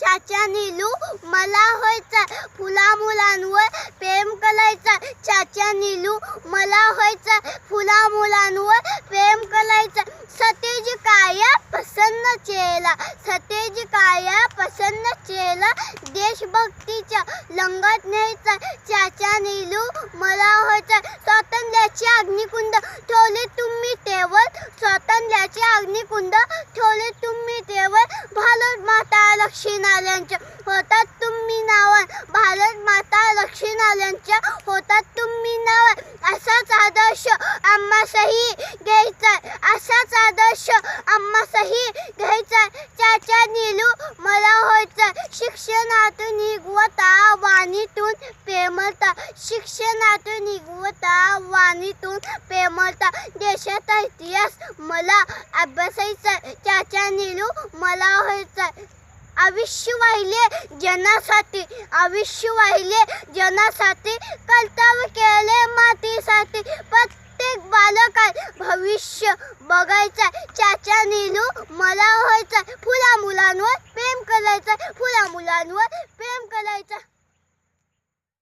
चाचा नीलू मला व्हायचा फुला मुलांवर प्रेम करायचा चाचा नीलू मला व्हायचा फुला मुलांवर प्रेम करायचा सतेज काया प्रसन्न चेला. सतेज काया प्रसन्न चेला. देशभक्तीच्या लंगात न्यायचा चाचा नीलू मला व्हायचा स्वातंत्र्याचे अग्निकुंड ठेवले तुम्ही तेवर स्वातंत्र्याचे अग्निकुंड ठेवले माता लक्ष्मीनारायणच्या होतात तुम्ही नावा भारत माता लक्ष्मीनारायणच्या होतात तुम्ही नावा असाच आदर्श आम्हासही घ्यायचा असाच आदर्श आम्हासही घ्यायचा चाचा नीलू मला व्हायचं शिक्षणातून निघवता वाणीतून प्रेमळता शिक्षणातून निघवता वाणीतून प्रेमळता देशाचा इतिहास मला अभ्यासायचा चाचा नीलू मला व्हायचा आयुष्य वाहिले जनासाठी आयुष्य वाहिले जनासाठी कर्तव्य केले मातीसाठी. प्रत्येक बालकात भविष्य बघायचं चाचा नीलू मला व्हायचा फुला मुलांवर प्रेम करायचा फुला मुलांवर